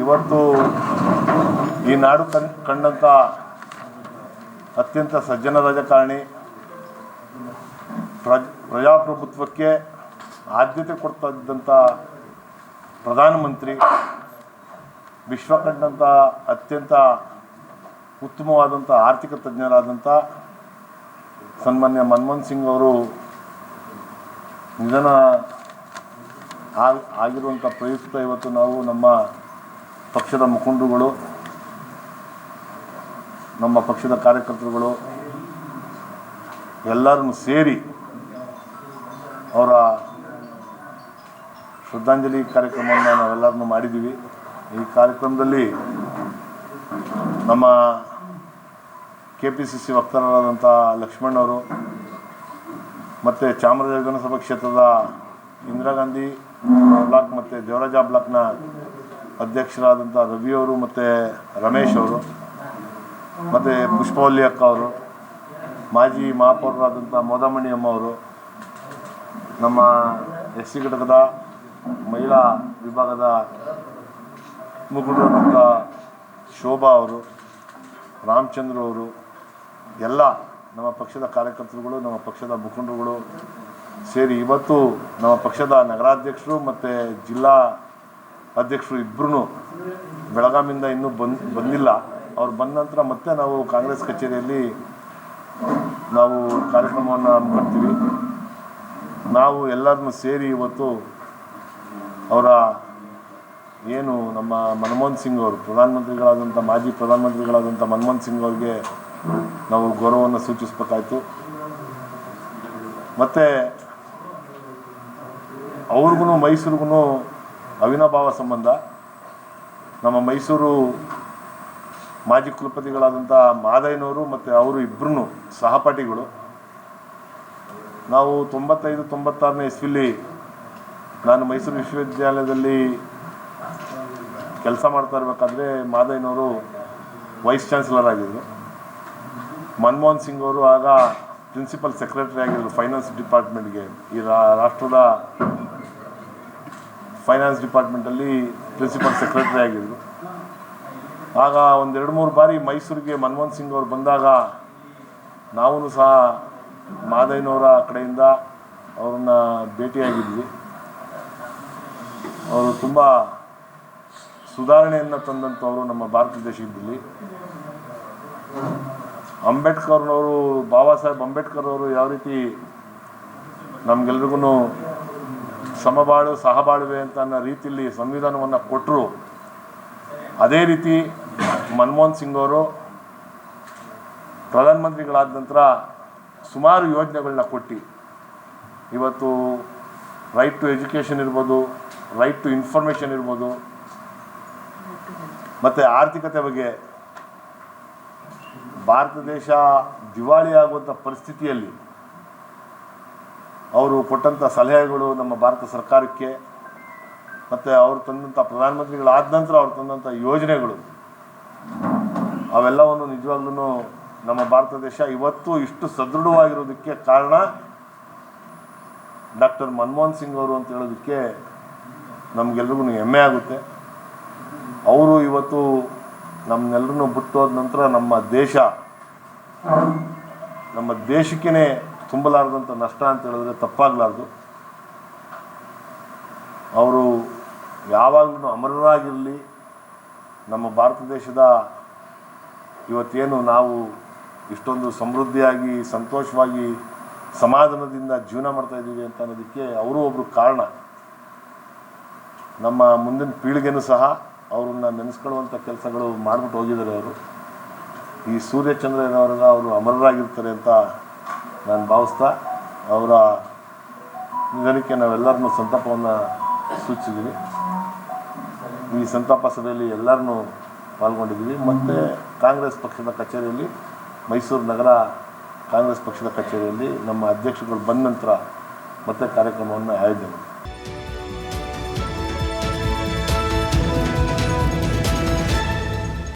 ಇವತ್ತು ಈ ನಾಡು ಕಣ್ ಕಂಡಂಥ ಅತ್ಯಂತ ಸಜ್ಜನ ರಾಜಕಾರಣಿ ಪ್ರಜ್, ಪ್ರಜಾಪ್ರಭುತ್ವಕ್ಕೆ ಆದ್ಯತೆ ಕೊಡ್ತಾ ಇದ್ದಂಥ ಪ್ರಧಾನಮಂತ್ರಿ ವಿಶ್ವ ಕಂಡಂಥ ಅತ್ಯಂತ ಉತ್ತಮವಾದಂಥ ಆರ್ಥಿಕ ತಜ್ಞರಾದಂಥ ಸನ್ಮಾನ್ಯ ಮನಮೋಹನ್ ಸಿಂಗ್ ಅವರು ನಿಧನ ಆಗ್- ಆಗಿರುವಂಥ ಪ್ರಯುಕ್ತ ಇವತ್ತು ನಾವು ನಮ್ಮ ಪಕ್ಷದ ಮುಖಂಡರುಗಳು, ನಮ್ಮ ಪಕ್ಷದ ಕಾರ್ಯಕರ್ತರುಗಳು, ಎಲ್ಲರನ್ನು ಸೇರಿ ಅವರ ಶ್ರದ್ಧಾಂಜಲಿ ಕಾರ್ಯಕ್ರಮವನ್ನು ನಾವೆಲ್ಲರನ್ನು ಮಾಡಿದ್ದೀವಿ. ಈ ಕಾರ್ಯಕ್ರಮದಲ್ಲಿ ನಮ್ಮ ಕೆ ಪಿ ಸಿ ಸಿ ವಕ್ತಾರರಾದಂಥ ಲಕ್ಷ್ಮಣ್ ಅವರು ಮತ್ತು ಚಾಮರಾಜ ವಿಧಾನಸಭಾ ಕ್ಷೇತ್ರದ ಇಂದಿರಾ ಗಾಂಧಿ ಬ್ಲಾಕ್ ಮತ್ತು ದೇವರಾಜ ಬ್ಲಾಕ್ನ ಅಧ್ಯಕ್ಷರಾದಂಥ ರವಿಯವರು ಮತ್ತು ರಮೇಶ್ ಅವರು, ಮತ್ತು ಪುಷ್ಪವಲ್ಲಿ ಅಕ್ಕ ಅವರು, ಮಾಜಿ ಮಹಾಪೌರರಾದಂಥ ಮೋದಮಣಿ ಅಮ್ಮ ಅವರು, ನಮ್ಮ ಎಸ್ ಸಿ ಘಟಕದ ಮಹಿಳಾ ವಿಭಾಗದ ಮುಖಂಡರಾದಂಥ ಶೋಭಾ ಅವರು, ರಾಮಚಂದ್ರ ಅವರು, ಎಲ್ಲ ನಮ್ಮ ಪಕ್ಷದ ಕಾರ್ಯಕರ್ತರುಗಳು, ನಮ್ಮ ಪಕ್ಷದ ಮುಖಂಡರುಗಳು ಸೇರಿ ಇವತ್ತು ನಮ್ಮ ಪಕ್ಷದ ನಗರಾಧ್ಯಕ್ಷರು ಮತ್ತು ಜಿಲ್ಲಾ ಅಧ್ಯಕ್ಷರು ಇಬ್ಬರೂ ಬೆಳಗಾಮಿಂದ ಇನ್ನೂ ಬಂದ್, ಬಂದಿಲ್ಲ. ಅವ್ರು ಬಂದ ನಂತರ ಮತ್ತೆ ನಾವು ಕಾಂಗ್ರೆಸ್ ಕಚೇರಿಯಲ್ಲಿ ನಾವು ಕಾರ್ಯಕ್ರಮವನ್ನು ಹಮ್ಮಿಕೊಳ್ತೀವಿ ನಾವು ಎಲ್ಲರನ್ನು ಸೇರಿ ಇವತ್ತು ಅವರ ಏನು ನಮ್ಮ ಮನಮೋಹನ್ ಸಿಂಗ್ ಅವರು, ಪ್ರಧಾನಮಂತ್ರಿಗಳಾದಂಥ ಮಾಜಿ ಪ್ರಧಾನಮಂತ್ರಿಗಳಾದಂಥ ಮನಮೋಹನ್ ಸಿಂಗ್ ಅವ್ರಿಗೆ ನಾವು ಗೌರವವನ್ನು ಸೂಚಿಸ್ಬೇಕಾಯ್ತು. ಮತ್ತು ಅವ್ರಿಗೂ ಮೈಸೂರಿಗೂ ಅವಿನಾಭಾವ ಸಂಬಂಧ, ನಮ್ಮ ಮೈಸೂರು ಮಾಜಿ ಕುಲಪತಿಗಳಾದಂಥ ಮಾದಯ್ಯನವರು ಮತ್ತು ಅವರು ಇಬ್ಬರೂ ಸಹಪಾಠಿಗಳು. ನಾವು ತೊಂಬತ್ತೈದು, ತೊಂಬತ್ತಾರನೇ ಇಸ್ವಿಲಿ ನಾನು ಮೈಸೂರು ವಿಶ್ವವಿದ್ಯಾಲಯದಲ್ಲಿ ಕೆಲಸ ಮಾಡ್ತಾ ಇರಬೇಕಾದ್ರೆ ಮಾದಯ್ಯನವರು ವೈಸ್ ಚಾನ್ಸಲರ್ ಆಗಿದ್ದರು ಮನಮೋಹನ್ ಸಿಂಗ್ ಅವರು ಆಗ ಪ್ರಿನ್ಸಿಪಲ್ ಸೆಕ್ರೆಟರಿ ಆಗಿದ್ದರು ಫೈನಾನ್ಸ್ ಡಿಪಾರ್ಟ್ಮೆಂಟ್ಗೆ. ಈ ರಾಷ್ಟ್ರದ ಫೈನಾನ್ಸ್ ಡಿಪಾರ್ಟ್ಮೆಂಟಲ್ಲಿ ಪ್ರಿನ್ಸಿಪಲ್ ಸೆಕ್ರೆಟರಿ ಆಗಿದ್ದರು ಆಗ ಒಂದೆರಡು ಮೂರು ಬಾರಿ ಮೈಸೂರಿಗೆ ಮನಮೋಹನ್ ಸಿಂಗ್ ಅವರು ಬಂದಾಗ ನಾವೂ ಸಹ ಮಾದಯ್ಯನವರ ಕಡೆಯಿಂದ ಅವ್ರನ್ನ ಭೇಟಿಯಾಗಿದ್ವಿ. ಅವರು ತುಂಬ ಸುಧಾರಣೆಯನ್ನು ತಂದಂಥವರು ನಮ್ಮ ಭಾರತ ದೇಶದಲ್ಲಿ. ಅಂಬೇಡ್ಕರ್ನವರು, ಬಾಬಾ ಸಾಹೇಬ್ ಅಂಬೇಡ್ಕರ್ ಅವರು ಯಾವ ರೀತಿ ನಮಗೆಲ್ರಿಗೂ ಸಮಬಾಳು, ಸಹಬಾಳುವೆ ಅಂತ ಅನ್ನೋ ರೀತಿಯಲ್ಲಿ ಸಂವಿಧಾನವನ್ನು ಕೊಟ್ಟರು ಅದೇ ರೀತಿ ಮನಮೋಹನ್ ಸಿಂಗ್ ಅವರು ಪ್ರಧಾನಮಂತ್ರಿಗಳಾದ ನಂತರ ಸುಮಾರು ಯೋಜನೆಗಳನ್ನ ಕೊಟ್ಟು. ಇವತ್ತು ರೈಟ್ ಟು ಎಜುಕೇಷನ್ ಇರ್ಬೋದು ರೈಟ್ ಟು ಇನ್ಫಾರ್ಮೇಷನ್ ಇರ್ಬೋದು, ಮತ್ತು ಆರ್ಥಿಕತೆ ಬಗ್ಗೆ ಭಾರತ ದೇಶ ದಿವಾಳಿ ಆಗುವಂಥ ಪರಿಸ್ಥಿತಿಯಲ್ಲಿ ಅವರು ಕೊಟ್ಟಂಥ ಸಲಹೆಗಳು ನಮ್ಮ ಭಾರತ ಸರ್ಕಾರಕ್ಕೆ, ಮತ್ತು ಅವರು ತಂದಂಥ ಪ್ರಧಾನಮಂತ್ರಿಗಳಾದ ನಂತರ ಅವ್ರು ತಂದಂಥ ಯೋಜನೆಗಳು, ಅವೆಲ್ಲವನ್ನು ನಿಜವಾಗ್ಲೂ ನಮ್ಮ ಭಾರತ ದೇಶ ಇವತ್ತು ಇಷ್ಟು ಸದೃಢವಾಗಿರೋದಕ್ಕೆ ಕಾರಣ ಡಾಕ್ಟರ್ ಮನಮೋಹನ್ ಸಿಂಗ್ ಅವರು ಅಂತ ಹೇಳೋದಕ್ಕೆ ನಮಗೆಲ್ರಿಗೂ ಹೆಮ್ಮೆ ಆಗುತ್ತೆ. ಅವರು ಇವತ್ತು ನಮ್ಮನ್ನೆಲ್ಲರನ್ನು ಬಿಟ್ಟು ಹೋದ ನಂತರ ನಮ್ಮ ದೇಶ, ನಮ್ಮ ದೇಶಕ್ಕೇ ತುಂಬಲಾರದಂಥ ನಷ್ಟ ಅಂತ ಹೇಳಿದ್ರೆ ತಪ್ಪಾಗಲಾರ್ದು. ಅವರು ಯಾವಾಗಲೂ ಅಮರರಾಗಿರಲಿ. ನಮ್ಮ ಭಾರತ ದೇಶದ ಇವತ್ತೇನು ನಾವು ಇಷ್ಟೊಂದು ಸಮೃದ್ಧಿಯಾಗಿ, ಸಂತೋಷವಾಗಿ ಸಮಾಧಾನದಿಂದ ಜೀವನ ಮಾಡ್ತಾ ಇದ್ದೀವಿ ಅಂತ ಅನ್ನೋದಕ್ಕೆ ಅವರು ಒಬ್ಬರು ಕಾರಣ. ನಮ್ಮ ಮುಂದಿನ ಪೀಳಿಗೆನೂ ಸಹ ಅವ್ರನ್ನ ನೆನೆಸ್ಕೊಳ್ಳುವಂಥ ಕೆಲಸಗಳು ಮಾಡಿಬಿಟ್ಟು ಹೋಗಿದ್ದಾರೆ ಅವರು. ಈ ಸೂರ್ಯಚಂದ್ರನವರೆಲ್ಲ ಅವರು ಅಮರರಾಗಿರ್ತಾರೆ ಅಂತ ನಾನು ಭಾವಿಸ್ತಾ ಅವರ ನಿಧನಕ್ಕೆ ನಾವೆಲ್ಲರನ್ನೂ ಸಂತಾಪವನ್ನು ಸೂಚಿಸಿದ್ದೀವಿ. ಈ ಸಂತಾಪ ಸಭೆಯಲ್ಲಿ ಎಲ್ಲರನ್ನೂ ಪಾಲ್ಗೊಂಡಿದ್ದೀವಿ. ಮತ್ತು ಕಾಂಗ್ರೆಸ್ ಪಕ್ಷದ ಕಚೇರಿಯಲ್ಲಿ, ಮೈಸೂರು ನಗರ ಕಾಂಗ್ರೆಸ್ ಪಕ್ಷದ ಕಚೇರಿಯಲ್ಲಿ ನಮ್ಮ ಅಧ್ಯಕ್ಷರುಗಳು ಬಂದ ನಂತರ ಮತ್ತೆ ಕಾರ್ಯಕ್ರಮವನ್ನು ಆಯೋಜನೆ